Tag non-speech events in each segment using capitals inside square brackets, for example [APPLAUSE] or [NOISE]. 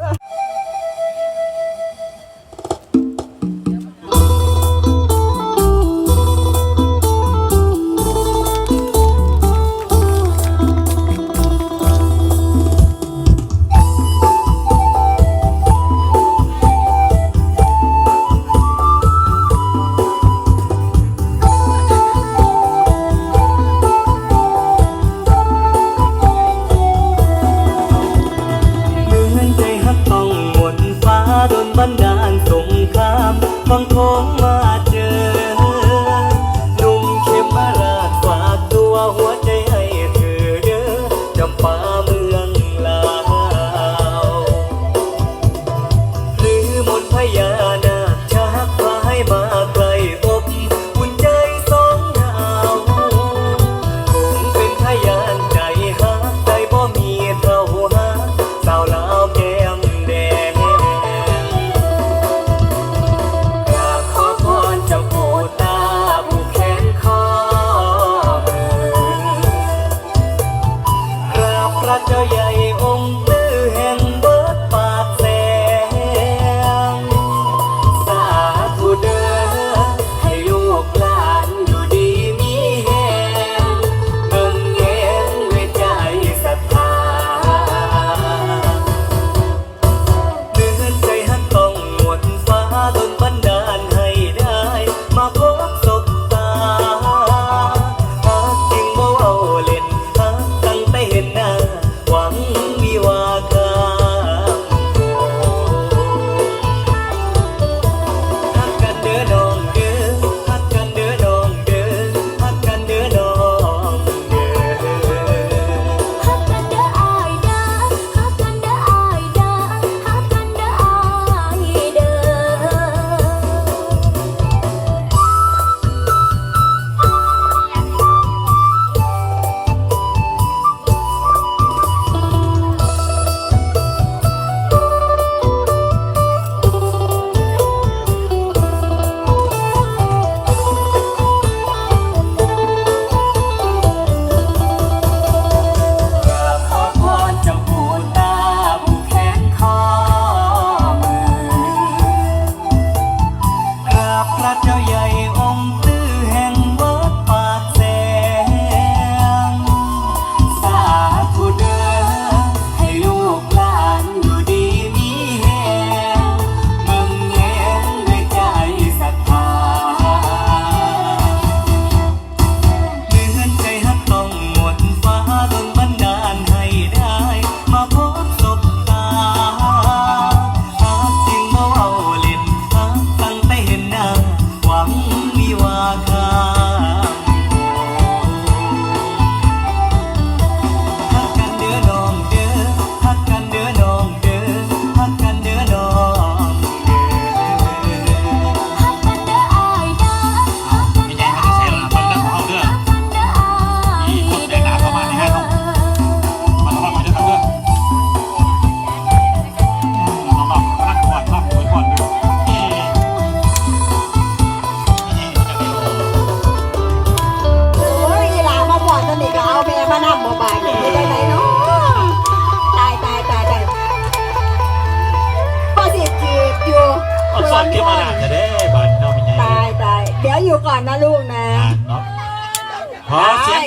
Ha [LAUGHS]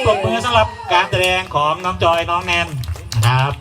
ปรบมือสำหรับการแสดงของน้องจอยน้องแนนนะครับ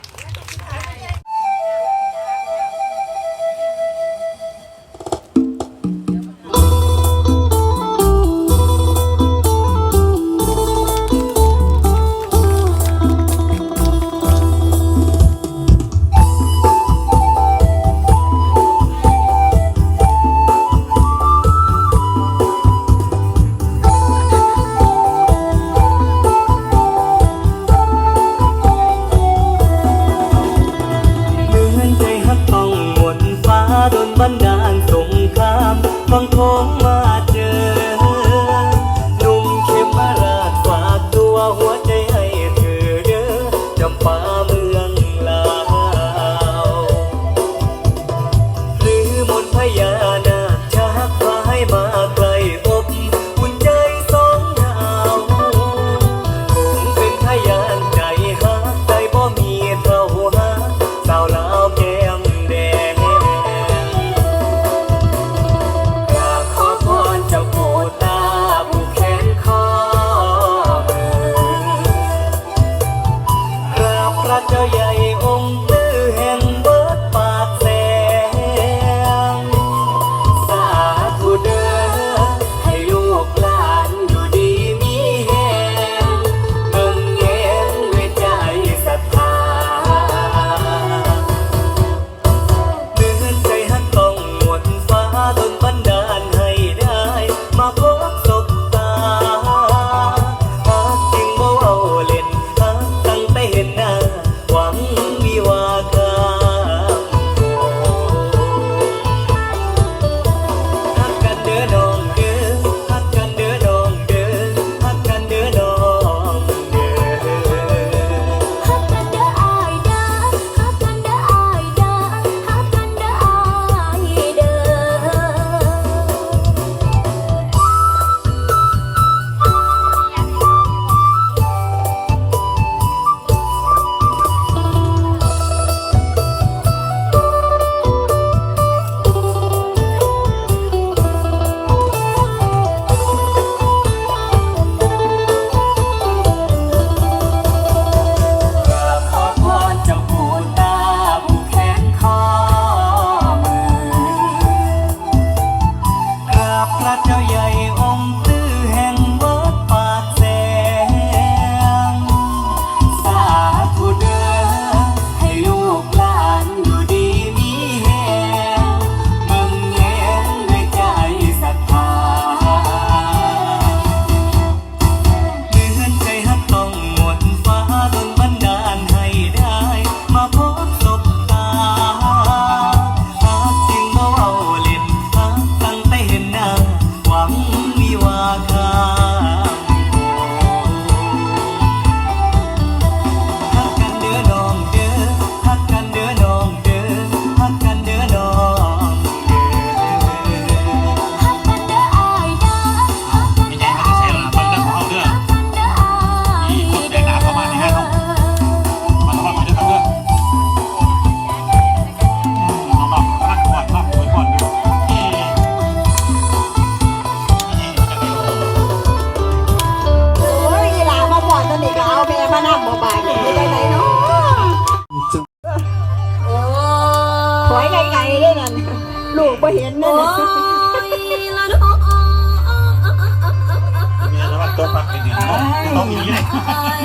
ปักไปเดือนน้องต้องมีเ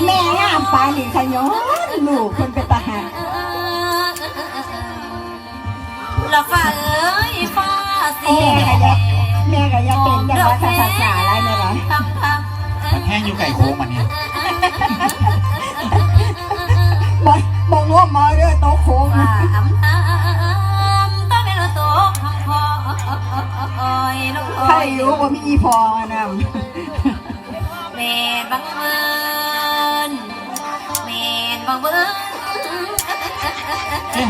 แม่งามปานี่ขย้อนลูกคนเป็นตาหาละฟ้าเอ้ยฟ้าสีแดงแม่ก็ยังเป็นยังว่าภาษาสาอะไรเนี่หร้งพัมันแห้งอยู่ไก่โค้งมันเนี่ยบ่บ่ง่วมาเรื่อยโตโค้งฟ้าอยู่ใครรู้ว่ามีอีพน บังเอิญแม่นบังเอิญเอ๊ะ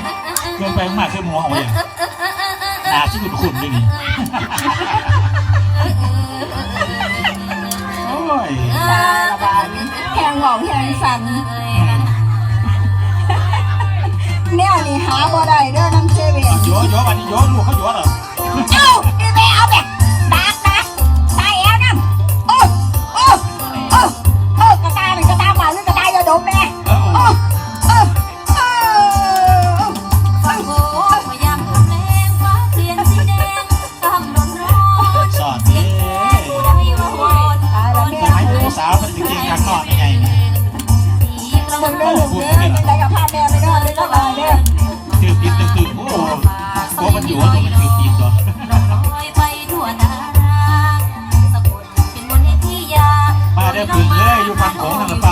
ลงไปข้างหน้าคือหมอของเนี่ยหนาชื่อขุ่นๆด้วยนี่โอ้ยตาบานแหงหลอกแหงสั่นแนวนี่หาบ่ได้เด้อน้ำเชเวนโยโย่วันนี้โยลูกเขาโยเหรอเอ้าอีเมเอาแบบ แม่โอ้โอ้โอ้ยามลมแรงฟ้าเทียนสีแดงกำลังร้อสอดเสียงแย่ผู้ใดว่าหนตอวมังๆางนอกยังไงนะมึงเลเลิกเลิยไงกับพ่อแม่ไม่ได้เลยก็ตายเนี่ยตื่นตื่นตื่นโอ้โหเพราะมันอยู่ว่ามันตื่นตื่นตัวมาได้ฝึกเลยอยู่ฟังของทางไป